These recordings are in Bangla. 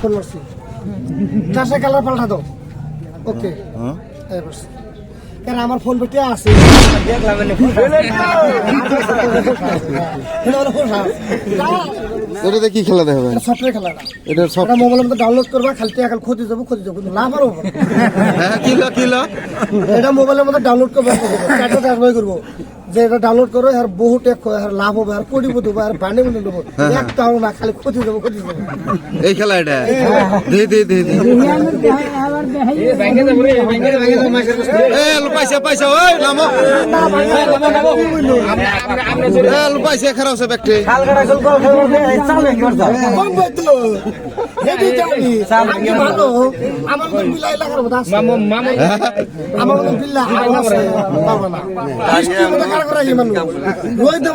ফোন করছি চারশো কালার পাল্টা দাও। ওকে। এই বস কারণ আমার ফোন পেটে আছে। এটাতে কি খেলা দেখাবেন সফটওয়্যার খেলা না। এটা সব এটা মোবাইলের মধ্যে ডাউনলোড করবা খালি এখন ক্ষতি যাব ক্ষতি যাব লাভ আরও। হ্যাঁ কিলো কিলো এটা মোবাইলের মধ্যে ডাউনলোড করব চারটা ট্রান্সফার করব। যে এটা ডাউনলোড করো আর বহু টেক আর লাভ হবে আর কোটি দেবো আর বান্ডে মিলে দেবো একটা হবে না খালি ক্ষতি যাব ক্ষতি যাব এই খেলা এটা দে দে দে দে পয়সা পয়সা ওই নামো পয়সা খারাপ আছে ব্যক্তি কম জানি আমি ভালো। আমার আছে। বিল্লা আছে। পারবে না।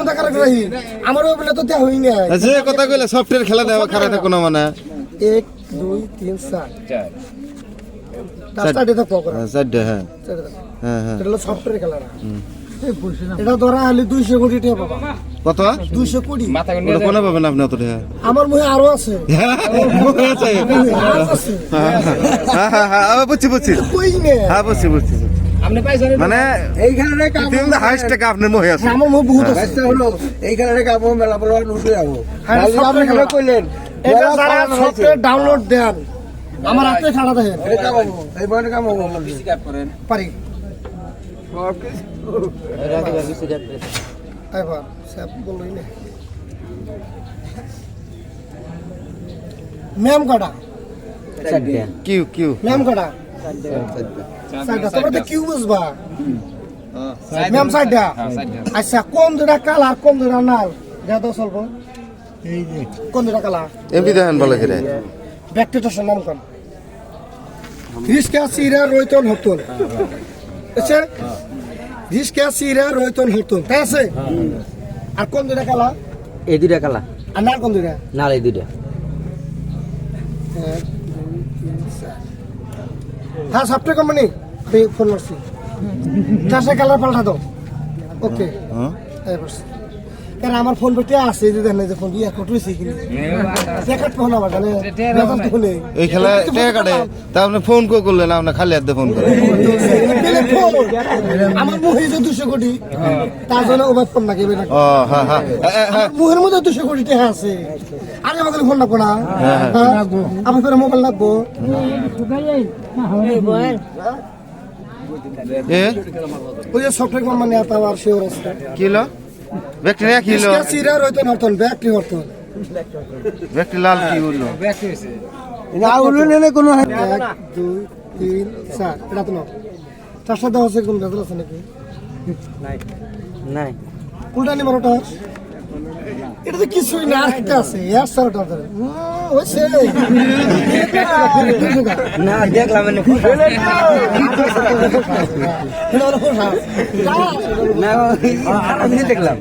কারা কারা ওই বিল্লা তো দেওয়া হয়নি যে কথা কইলে সফটওয়্যার খেলা দেওয়া খারাপ থাকো না মানে। এক দুই তিন চার। চারটা ডেটা পকর হ্যাঁ, হ্যাঁ। হ্যাঁ হ্যাঁ। এটা হলো সফটওয়্যার খেলা না। এটা ধরা হলে দুইশো কোটি টাকা পাবা। কত? দুইশো কোটি। ওটা কোনে পাবেন আপনি অত টাকা? আমার মুখে আরও আছে। মনে হ্যাঁ হ্যাঁ হ্যাঁ আবার বুঝছি বুঝছি। নে? হ্যাঁ বুঝছি বুঝছি মানে এইখানে তুমি হাইস্ট টাকা আপনার মহে আছে। আমার মুখ বহুত আছে। হলো এইখানে রেখে মেলা উঠে যাব। হ্যাঁ, software কইলেন এটা যারা সফটওয়্যার ডাউনলোড দেন। আমার হাতে ছাড়া দেখেন। এই বড় কাম হব পারি এবার স্যাপ বলই না ম্যাম কটা কিউ কিউ ম্যাম কটা সাইডটা তোমরা তো কিউ বুঝবা আচ্ছা কোন দুটা কালার কোন দুটা নাল যা তো স্বল্প কোন দুটা কালার এমপি দেখেন বলে খেলে ব্যাকটেরিয়া নাম কোন রিস্কা সিরা রয়তন হতন আচ্ছা রিস্কা সিরা রয়তন হতন তাই আছে? আর কোন দুটা কালা? এই দুইটা কালা। আর নাল কোন দুটা নাল এই তিন, হ্যাঁ সফটওয়্যার কোম্পানি? আমি ফোন করছি। চারশো কালার পাল্টা দাও। ওকে হ্যাঁ। কারণ আমার ফোন পেটে আছে যে দেখেন যে ফোন ইয়া কটুইছে কিনে দেখাত ফোন আমার জানে বেতন তো নেই এই খেলা টাকা কাটে। তা আপনি ফোন কো করলেন আপনি খালি হাতে ফোন করেন। আমার মুহে যে দুশো কোটি তার জন্য ওবার ফোন লাগে বেটা? ও হ্যাঁ হ্যাঁ মুহের মধ্যে দুশো কোটি টাকা আছে। আরে আমাকে ফোন না। আমার ফের মোবাইল লাগবো। এ? ওই যে সফটওয়্যার কোম্পানি আছে আর শিওর আছে। কিলো ব্যক্তি না কিলো হইতো না তখন ব্যাটারি হতো ব্যক্তি লাল কি হলো না উঠলেন এনে কোনো এক দুই তিন চার এটা তো না চারশো দেওয়া আছে কোন বেতন আছে নাকি? নাই কোনটা নিবার ওটা? এটা তো কিছুই না আরেকটা আছে। এক সারটা ধরে ওইছে না দেখলাম না দেখলাম।